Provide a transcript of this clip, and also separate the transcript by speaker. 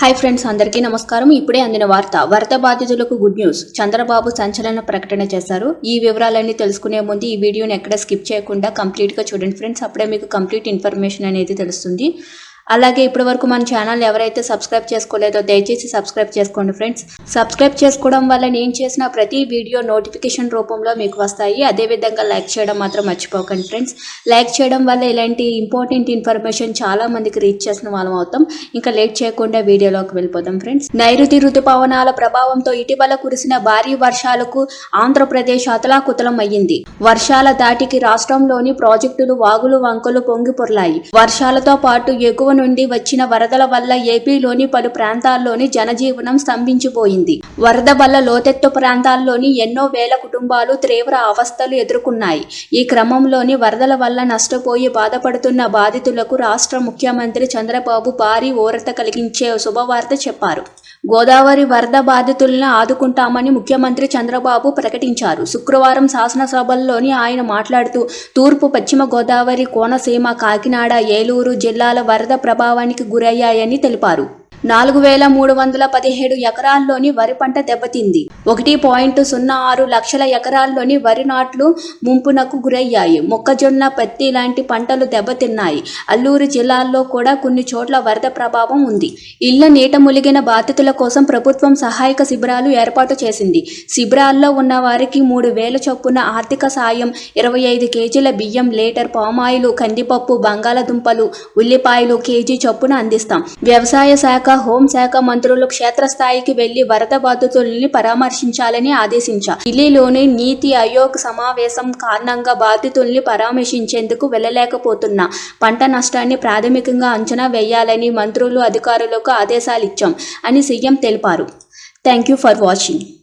Speaker 1: Hi friends అందరికీ నమస్కారం. ఇప్పుడే అందిన వార్త వరద బాధితులకు గుడ్ న్యూస్. చంద్రబాబు సంచలన ప్రకటన చేశారు. ఈ వివరాలన్నీ తెలుసుకునే ముందు ఈ వీడియోని ఎక్కడ స్కిప్ చేయకుండా కంప్లీట్గా చూడండి ఫ్రెండ్స్. అప్పుడే మీకు కంప్లీట్ ఇన్ఫర్మేషన్ అనేది తెలుస్తుంది. అలాగే ఇప్పటి వరకు మన ఛానల్ ఎవరైతే సబ్స్క్రైబ్ చేసుకోలేదో దయచేసి సబ్స్క్రైబ్ చేసుకోండి ఫ్రెండ్స్. సబ్స్క్రైబ్ చేసుకోవడం వల్ల నేను చేసిన ప్రతి వీడియో నోటిఫికేషన్ రూపంలో మీకు వస్తాయి. అదేవిధంగా లైక్ చేయడం మాత్రం మర్చిపోకండి ఫ్రెండ్స్. లైక్ చేయడం వల్ల ఇలాంటి ఇంపార్టెంట్ ఇన్ఫర్మేషన్ చాలా మందికి రీచ్ చేసిన వాళ్ళం అవుతాం. ఇంకా లేట్ చేయకుండా వీడియోలోకి వెళ్ళిపోదాం ఫ్రెండ్స్. నైరుతి ఋతుపవనాల ప్రభావంతో ఇటీవల కురిసిన భారీ వర్షాలకు ఆంధ్రప్రదేశ్ అతలాకుతలం అయ్యింది. వర్షాల దాటికి రాష్ట్రంలోని ప్రాజెక్టులు వాగులు వంకలు పొంగి పొర్లాయి. వర్షాలతో పాటు ఎగువ నుండి వచ్చిన వరదల వల్ల ఏపీలోని పలు ప్రాంతాల్లోని జనజీవనం స్తంభించిపోయింది. వరద వల్ల లోతెత్తు ప్రాంతాల్లోని ఎన్నో వేల కుటుంబాలు తీవ్ర అవస్థలు ఎదుర్కొన్నాయి. ఈ క్రమంలోని వరదల వల్ల నష్టపోయి బాధపడుతున్న బాధితులకు రాష్ట్ర ముఖ్యమంత్రి చంద్రబాబు భారీ ఓరత కలిగించే శుభవార్త చెప్పారు. గోదావరి వరద బాధితులను ఆదుకుంటామని ముఖ్యమంత్రి చంద్రబాబు ప్రకటించారు. శుక్రవారం శాసనసభల్లోని ఆయన మాట్లాడుతూ తూర్పు పశ్చిమ గోదావరి కోనసీమ కాకినాడ ఏలూరు జిల్లాల వరద ప్రభావానికి గురయ్యాయని తెలిపారు. నాలుగు వేల మూడు వందల పదిహేడు ఎకరాల్లోని వరి పంట దెబ్బతింది. ఒకటి పాయింట్ సున్నా ఆరు లక్షల ఎకరాల్లోని వరి నాట్లు ముంపునకు గురయ్యాయి. మొక్కజొన్న పత్తి లాంటి పంటలు దెబ్బతిన్నాయి. అల్లూరు జిల్లాల్లో కూడా కొన్ని చోట్ల వరద ప్రభావం ఉంది. ఇళ్ళ నీట ములిగిన బాధితుల కోసం ప్రభుత్వం సహాయక శిబిరాలు ఏర్పాటు చేసింది. శిబిరాల్లో ఉన్న వారికి మూడు వేల చొప్పున ఆర్థిక సాయం ఇరవై ఐదు కేజీల బియ్యం లీటర్ పామాయిలు కందిపప్పు బంగాళదుంపలు ఉల్లిపాయలు కేజీ చొప్పున అందిస్తాం. వ్యవసాయ శాఖ హోంశాఖ మంత్రులు క్షేత్రస్థాయికి వెళ్ళి వరద బాధితుల్ని పరామర్శించాలని ఆదేశించారు. ఢిల్లీలోని నీతి ఆయోగ్ సమావేశం కారణంగా బాధితుల్ని పరామర్శించేందుకు వెళ్ళలేకపోతున్నా పంట నష్టాన్ని ప్రాథమికంగా అంచనా వేయాలని మంత్రులు అధికారులకు ఆదేశాలిచ్చాం అని సీఎం తెలిపారు. Thank you for watching.